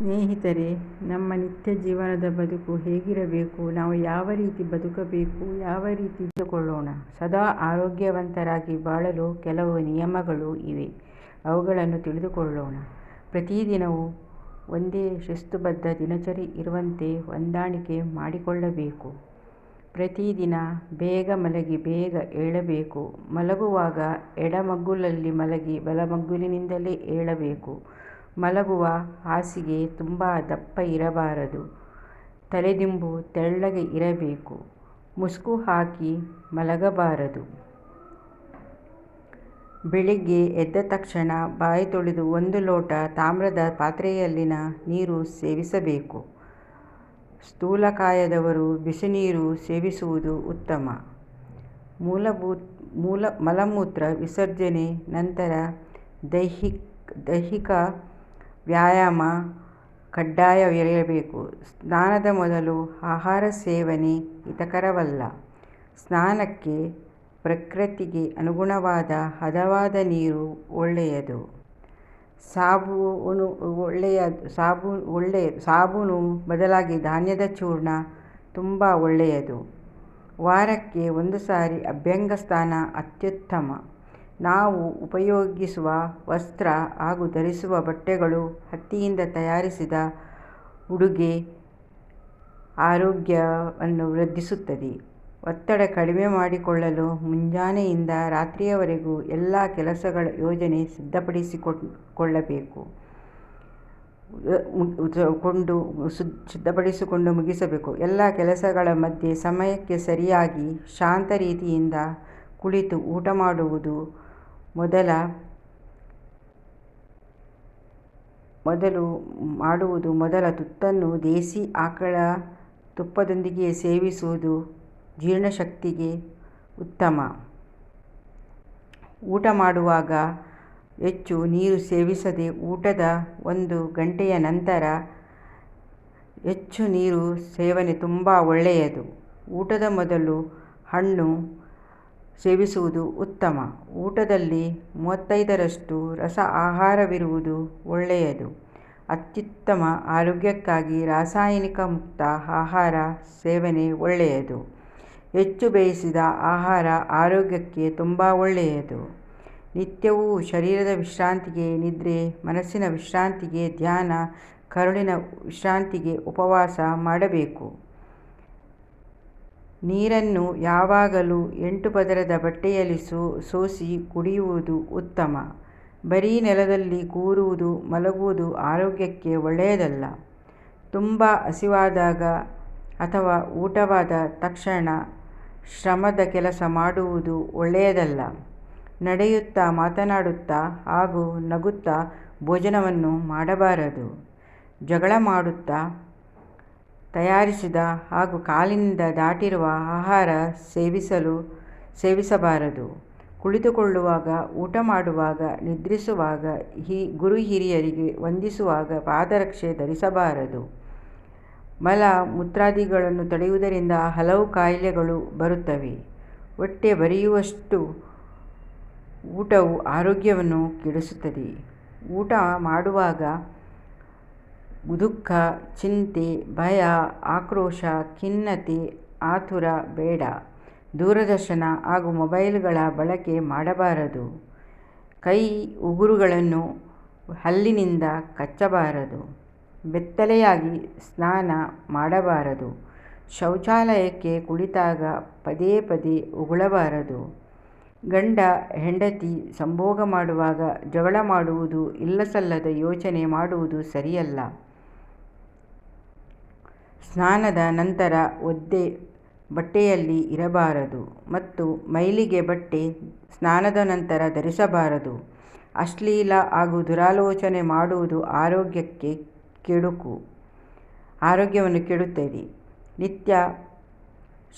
ಸ್ನೇಹಿತರೆ, ನಮ್ಮ ನಿತ್ಯ ಜೀವನದ ಬದುಕು ಹೇಗಿರಬೇಕು? ನಾವು ಯಾವ ರೀತಿ ಬದುಕಬೇಕು? ಯಾವ ರೀತಿ ತಿಳಿದುಕೊಳ್ಳೋಣ ಸದಾ ಆರೋಗ್ಯವಂತರಾಗಿ ಬಾಳಲು ಕೆಲವು ನಿಯಮಗಳು ಇವೆ. ಅವುಗಳನ್ನು ತಿಳಿದುಕೊಳ್ಳೋಣ. ಪ್ರತಿದಿನವೂ ಒಂದೇ ಶಿಸ್ತುಬದ್ಧ ದಿನಚರಿ ಇರುವಂತೆ ಹೊಂದಾಣಿಕೆ ಮಾಡಿಕೊಳ್ಳಬೇಕು. ಪ್ರತಿದಿನ ಬೇಗ ಮಲಗಿ ಬೇಗ ಏಳಬೇಕು. ಮಲಗುವಾಗ ಎಡಮಗ್ಗುಲಲ್ಲಿ ಮಲಗಿ ಬಲಮಗ್ಗುಲಿನಿಂದಲೇ ಏಳಬೇಕು. ಮಲಗುವ ಹಾಸಿಗೆ ತುಂಬ ದಪ್ಪ ಇರಬಾರದು. ತಲೆದಿಂಬು ತೆಳ್ಳಗೆ ಇರಬೇಕು. ಮುಸುಕು ಹಾಕಿ ಮಲಗಬಾರದು. ಬೆಳಿಗ್ಗೆ ಎದ್ದ ತಕ್ಷಣ ಬಾಯಿ ತೊಳೆದು ಒಂದು ಲೋಟ ತಾಮ್ರದ ಪಾತ್ರೆಯಲ್ಲಿನ ನೀರು ಸೇವಿಸಬೇಕು. ಸ್ಥೂಲಕಾಯದವರು ಬಿಸಿನೀರು ಸೇವಿಸುವುದು ಉತ್ತಮ. ಮೂಲಭೂತ್, ಮೂಲ ಮಲಮೂತ್ರ ವಿಸರ್ಜನೆ ನಂತರ ದೈಹಿಕ್, ದೈಹಿಕ ವ್ಯಾಯಾಮ ಕಡ್ಡಾಯವಿರಬೇಕು ಸ್ನಾನದ ಮೊದಲು ಆಹಾರ ಸೇವನೆ ಹಿತಕರವಲ್ಲ. ಸ್ನಾನಕ್ಕೆ ಪ್ರಕೃತಿಗೆ ಅನುಗುಣವಾದ ಹದವಾದ ನೀರು ಒಳ್ಳೆಯದು. ಸಾಬೂನು ಒಳ್ಳೆಯ ಸಾಬೂನು ಒಳ್ಳೆಯ ಸಾಬೂನು ಬದಲಾಗಿ ಧಾನ್ಯದ ಚೂರ್ಣ ತುಂಬ ಒಳ್ಳೆಯದು. ವಾರಕ್ಕೆ ಒಂದು ಸಾರಿ ಅಭ್ಯಂಗ ಸ್ನಾನ ಅತ್ಯುತ್ತಮ. ನಾವು ಉಪಯೋಗಿಸುವ ವಸ್ತ್ರ ಹಾಗೂ ಧರಿಸುವ ಬಟ್ಟೆಗಳು ಹತ್ತಿಯಿಂದ ತಯಾರಿಸಿದ ಉಡುಗೆ ಆರೋಗ್ಯವನ್ನು ವೃದ್ಧಿಸುತ್ತದೆ. ಒತ್ತಡ ಕಡಿಮೆ ಮಾಡಿಕೊಳ್ಳಲು ಮುಂಜಾನೆಯಿಂದ ರಾತ್ರಿಯವರೆಗೂ ಎಲ್ಲ ಕೆಲಸಗಳ ಯೋಜನೆ ಸಿದ್ಧಪಡಿಸಿಕೊಳ್ಳಬೇಕು. ಕೊಂಡು ಸಿದ್ಧಪಡಿಸಿಕೊಂಡು ಮುಗಿಸಬೇಕು. ಎಲ್ಲ ಕೆಲಸಗಳ ಮಧ್ಯೆ ಸಮಯಕ್ಕೆ ಸರಿಯಾಗಿ ಶಾಂತ ರೀತಿಯಿಂದ ಕುಳಿತು ಊಟ ಮಾಡುವುದು ಮೊದಲ, ಮೊದಲು ಮಾಡುವುದು ಮೊದಲ ತುತ್ತನ್ನು ದೇಸಿ ಆಕಳ ತುಪ್ಪದೊಂದಿಗೆ ಸೇವಿಸುವುದು ಜೀರ್ಣಶಕ್ತಿಗೆ ಉತ್ತಮ. ಊಟ ಮಾಡುವಾಗ ಹೆಚ್ಚು ನೀರು ಸೇವಿಸದೆ ಊಟದ ಒಂದು ಗಂಟೆಯ ನಂತರ ಹೆಚ್ಚು ನೀರು ಸೇವನೆ ತುಂಬ ಒಳ್ಳೆಯದು. ಊಟದ ಮೊದಲು ಹಣ್ಣು ಸೇವಿಸುವುದು ಉತ್ತಮ. ಊಟದಲ್ಲಿ ಮೂವತ್ತೈದರಷ್ಟು ರಸ ಆಹಾರವಿರುವುದು ಒಳ್ಳೆಯದು. ಅತ್ಯುತ್ತಮ ಆರೋಗ್ಯಕ್ಕಾಗಿ ರಾಸಾಯನಿಕ ಮುಕ್ತ ಆಹಾರ ಸೇವನೆ ಒಳ್ಳೆಯದು. ಹೆಚ್ಚು ಬೇಯಿಸಿದ ಆಹಾರ ಆರೋಗ್ಯಕ್ಕೆ ತುಂಬ ಒಳ್ಳೆಯದು. ನಿತ್ಯವೂ ಶರೀರದ ವಿಶ್ರಾಂತಿಗೆ ನಿದ್ರೆ, ಮನಸ್ಸಿನ ವಿಶ್ರಾಂತಿಗೆ ಧ್ಯಾನ, ಕರುಳಿನ ವಿಶ್ರಾಂತಿಗೆ ಉಪವಾಸ ಮಾಡಬೇಕು. ನೀರನ್ನು ಯಾವಾಗಲೂ ಎಂಟು ಪದರದ ಬಟ್ಟೆಯಲ್ಲಿ ಸೋಸಿ ಕುಡಿಯುವುದು ಉತ್ತಮ. ಬರೀ ನೆಲದಲ್ಲಿ ಕೂರುವುದು, ಮಲಗುವುದು ಆರೋಗ್ಯಕ್ಕೆ ಒಳ್ಳೆಯದಲ್ಲ. ತುಂಬ ಹಸಿವಾದಾಗ ಅಥವಾ ಊಟವಾದ ತಕ್ಷಣ ಶ್ರಮದ ಕೆಲಸ ಮಾಡುವುದು ಒಳ್ಳೆಯದಲ್ಲ. ನಡೆಯುತ್ತಾ ಮಾತನಾಡುತ್ತಾ ಹಾಗೂ ನಗುತ್ತಾ ಭೋಜನವನ್ನು ಮಾಡಬಾರದು. ಜಗಳ ಮಾಡುತ್ತಾ ತಯಾರಿಸಿದ ಹಾಗೂ ಕಾಲಿನಿಂದ ದಾಟಿರುವ ಆಹಾರ ಸೇವಿಸಲು ಸೇವಿಸಬಾರದು. ಕುಳಿತುಕೊಳ್ಳುವಾಗ, ಊಟ ಮಾಡುವಾಗ, ನಿದ್ರಿಸುವಾಗ, ಹಿ, ಗುರು ಹಿರಿಯರಿಗೆ ವಂದಿಸುವಾಗ ಪಾದರಕ್ಷೆ ಧರಿಸಬಾರದು. ಮಲ ಮೂತ್ರಾದಿಗಳನ್ನು ತಡೆಯುವುದರಿಂದ ಹಲವು ಕಾಯಿಲೆಗಳು ಬರುತ್ತವೆ. ಹೊಟ್ಟೆ ಬರೆಯುವಷ್ಟು ಊಟವು ಆರೋಗ್ಯವನ್ನು ಕೆಡಿಸುತ್ತದೆ. ಊಟ ಮಾಡುವಾಗ ದುಃಖ ಚಿಂತೆ, ಭಯ, ಆಕ್ರೋಶ, ಖಿನ್ನತೆ, ಆತುರ ಬೇಡ. ದೂರದರ್ಶನ ಹಾಗೂ ಮೊಬೈಲ್ಗಳ ಬಳಕೆ ಮಾಡಬಾರದು. ಕೈ ಉಗುರುಗಳನ್ನು ಹಲ್ಲಿನಿಂದ ಕಚ್ಚಬಾರದು. ಬೆತ್ತಲೆಯಾಗಿ ಸ್ನಾನ ಮಾಡಬಾರದು. ಶೌಚಾಲಯಕ್ಕೆ ಕುಳಿತಾಗ ಪದೇ ಪದೇ ಉಗುಳಬಾರದು. ಗಂಡ, ಹೆಂಡತಿ ಸಂಭೋಗ ಮಾಡುವಾಗ ಜಗಳ ಮಾಡುವುದು ಇಲ್ಲಸಲ್ಲದ ಯೋಚನೆ ಮಾಡುವುದು ಸರಿಯಲ್ಲ. ಸ್ನಾನದ ನಂತರ ಒದ್ದೆ ಬಟ್ಟೆಯಲ್ಲಿ ಇರಬಾರದು ಮತ್ತು ಮೈಲಿಗೆ ಬಟ್ಟೆ ಸ್ನಾನದ ನಂತರ ಧರಿಸಬಾರದು. ಅಶ್ಲೀಲ ಹಾಗೂ ದುರಾಲೋಚನೆ ಮಾಡುವುದು ಆರೋಗ್ಯಕ್ಕೆ ಕೆಡುಕು. ಆರೋಗ್ಯವನ್ನು ಕೆಡುತ್ತದೆ. ನಿತ್ಯ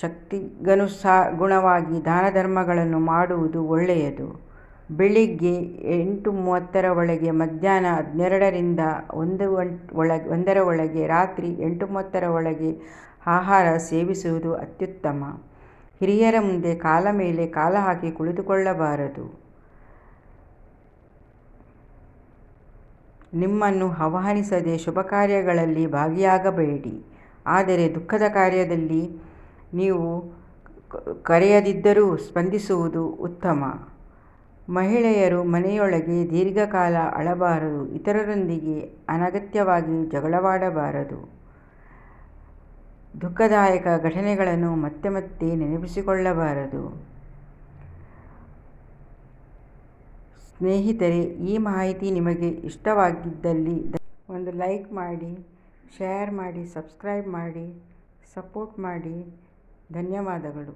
ಶಕ್ತಿಗನುಗುಣವಾಗಿ ದಾನ ಧರ್ಮಗಳನ್ನು ಮಾಡುವುದು ಒಳ್ಳೆಯದು. ಬೆಳಿಗ್ಗೆ ಎಂಟು ಮೂವತ್ತರ ಒಳಗೆ ಮಧ್ಯಾಹ್ನ ಹನ್ನೆರಡರಿಂದ ಒಂದು ಒಳಗೆ, ಒಂದರ ಒಳಗೆ, ರಾತ್ರಿ ಎಂಟು ಮೂವತ್ತರ ಒಳಗೆ ಆಹಾರ ಸೇವಿಸುವುದು ಅತ್ಯುತ್ತಮ. ಹಿರಿಯರ ಮುಂದೆ ಕಾಲ ಮೇಲೆ ಕಾಲ ಹಾಕಿ ಕುಳಿತುಕೊಳ್ಳಬಾರದು. ನಿಮ್ಮನ್ನು ಆಹ್ವಾನಿಸದೆ ಶುಭ ಕಾರ್ಯಗಳಲ್ಲಿ ಭಾಗಿಯಾಗಬೇಡಿ. ಆದರೆ ದುಃಖದ ಕಾರ್ಯದಲ್ಲಿ ನೀವು ಕರೆಯದಿದ್ದರೂ ಸ್ಪಂದಿಸುವುದು ಉತ್ತಮ. ಮಹಿಳೆಯರು ಮನೆಯೊಳಗೆ ದೀರ್ಘಕಾಲ ಅಳಬಾರದು, ಇತರರೊಂದಿಗೆ ಅನಗತ್ಯವಾಗಿ ಜಗಳವಾಡಬಾರದು. ದುಃಖದಾಯಕ ಘಟನೆಗಳನ್ನು ಮತ್ತೆ ಮತ್ತೆ ನೆನಪಿಸಿಕೊಳ್ಳಬಾರದು. ಸ್ನೇಹಿತರೆ, ಈ ಮಾಹಿತಿ ನಿಮಗೆ ಇಷ್ಟವಾಗಿದ್ದಲ್ಲಿ ಒಂದು ಲೈಕ್ ಮಾಡಿ, ಶೇರ್ ಮಾಡಿ, ಸಬ್ಸ್ಕ್ರೈಬ್ ಮಾಡಿ, ಸಪೋರ್ಟ್ ಮಾಡಿ. ಧನ್ಯವಾದಗಳು.